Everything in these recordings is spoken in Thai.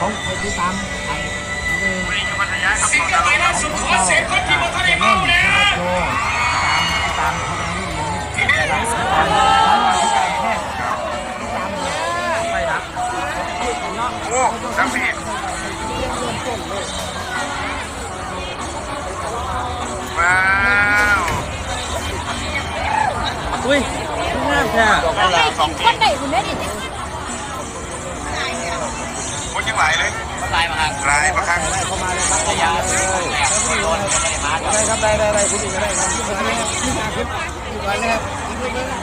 ของใครที่ตามไอ้วันนี้อยู่พัทยาครับสิ่งตอนที่นั้นไปล่าสุดขอเสียงคนที่บอกท่านได้เมาแล้วตามตามเขาไม่รู้ที่นี่ตามตามตามแพทย์ตามไปรับโอ้ครับพี่ว้าวอุ้ยงามแท้เอาละสองคนไหนคุณแม่ดิ คนยังไหลเลยลายมาครับไหลมาครับเข้ามาเลยครับพยาเลยโดนไม่ได้มาได้ครับได้ได้ได้คุณอีกได้ครับขึ้นมาเลยขึ้นมาขึ้นอีกวันเลยครับอีกวันเลย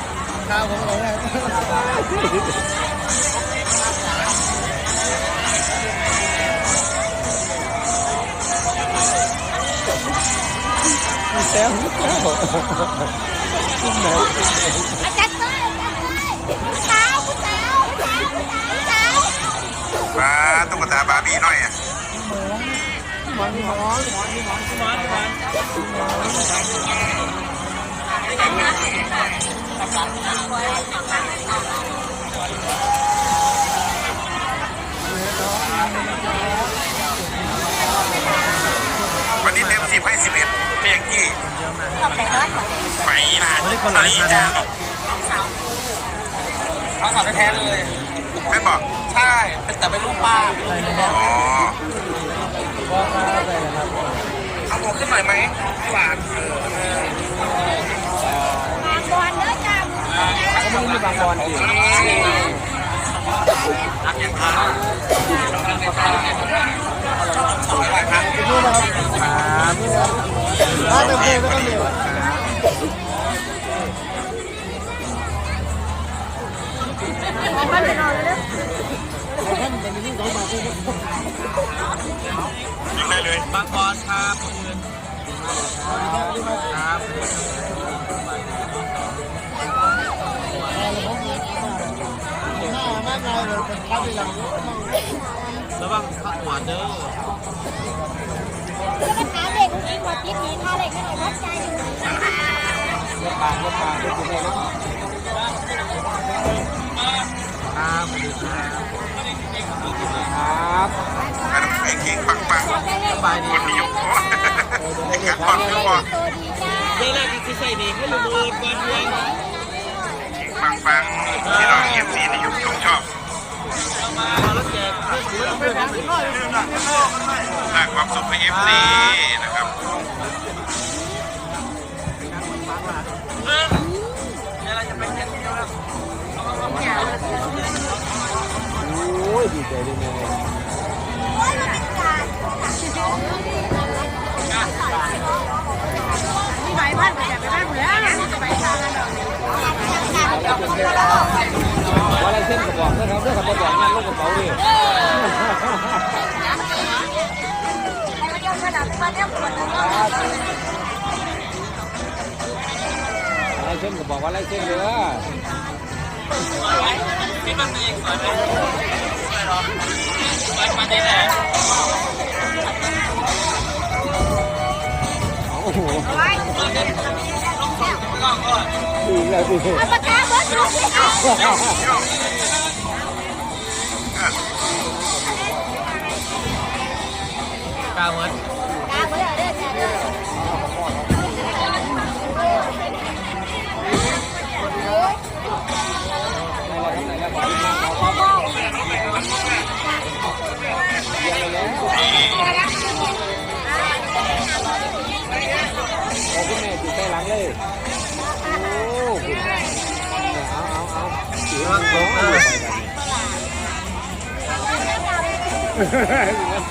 ข้าวผมเลยครับแซวแซวขึ้ ตุ๊กตาบาร์บี้น้อยอะหมอนหมอนหมอนหมอนหมอนหมอนวันนี้เต็มสิบให้สิบเอ็ดเพียงที่ตอบไหนน้อยกว่าไปนะตอนนี้จ้าเขาขับแท้เลย แม่บอกใช่เป็นแต่เป็นลูกป้าอ๋อว่าข้าวใส่นะครับเอาหัวขึ้นหน่อยไหมหวานบางบอลเด้อจ้าเขาไม่มีบางบอลอีกรักยังค้านี่นะครับครับนี่นะครับถ้าเป็นเพลงก็ต้องมีมา ยิงได้เลยบางบอลครับครับหน้ามากเลยเป็นภาพที่เราระวังข้าวหัวเด้อปัญหาเด็กอีกว่าทิศนี้ค่าเด็กไม่ได้วัดใจอยู่เลือกปากเลือกปากเลือกกินเลยนะครับครับ บายดีคนนิยมไอ้การก่อนไม่อตัวดีจ้าเรื่องแรกที่ใส่ดีให้รู้มือก่อนเรื่องปังปังที่เราเอฟซีนิยมชมชอบแล้วแจกให้ถือเพื่อนกันสร้างความสุขให้เอฟซีนะครับโอ้ยดีใจดีแม่ วมีใบชาแล้วว่าอะไรเส้นกระบอกนะครับเรื่องกระบอกงานลูกกระเป๋าดิมันยังขนาดมันยังปวดเลยอะไรเส้นกระบอกว่าอะไรเส้นเรือที่มันมีสวยไหมสวยหรอสวยมาดีแหละโอ้โหไว้ดีแล้วดีเอาปากกาเบิร์ดลูกเลยค่ะกโยกเออกาเหมือ แม่ติดใจหลังเลย โอ้คุณเอาเอาเอาถือว่าโค้งเลย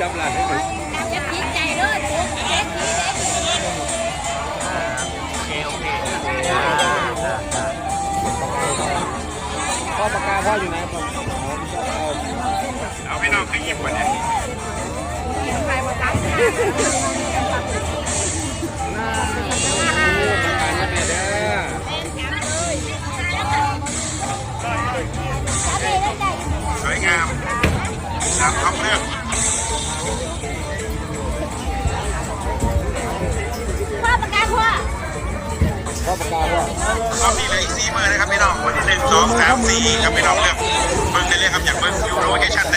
จับหลังให้หน่อยจะดีใจเด้อเด้อเด็กดีเด็กโอเคโอเคพ่อปากกาพ่ออยู่ไหนผมเอาพี่น้องขยิบก่อนเนี่ย วยงามตามท้องเรื่องพ่อประกาศพ่อพ่อปากกาพ่อรอบนี้เหลยอีกสี่มือนะครับพี่น้องวันที่หนึ่งสองสามสี่ครับพี่น้องเลือกเบิ้งได้เลยครับอยากเบิ้งอยู่โลเคชั่นไหน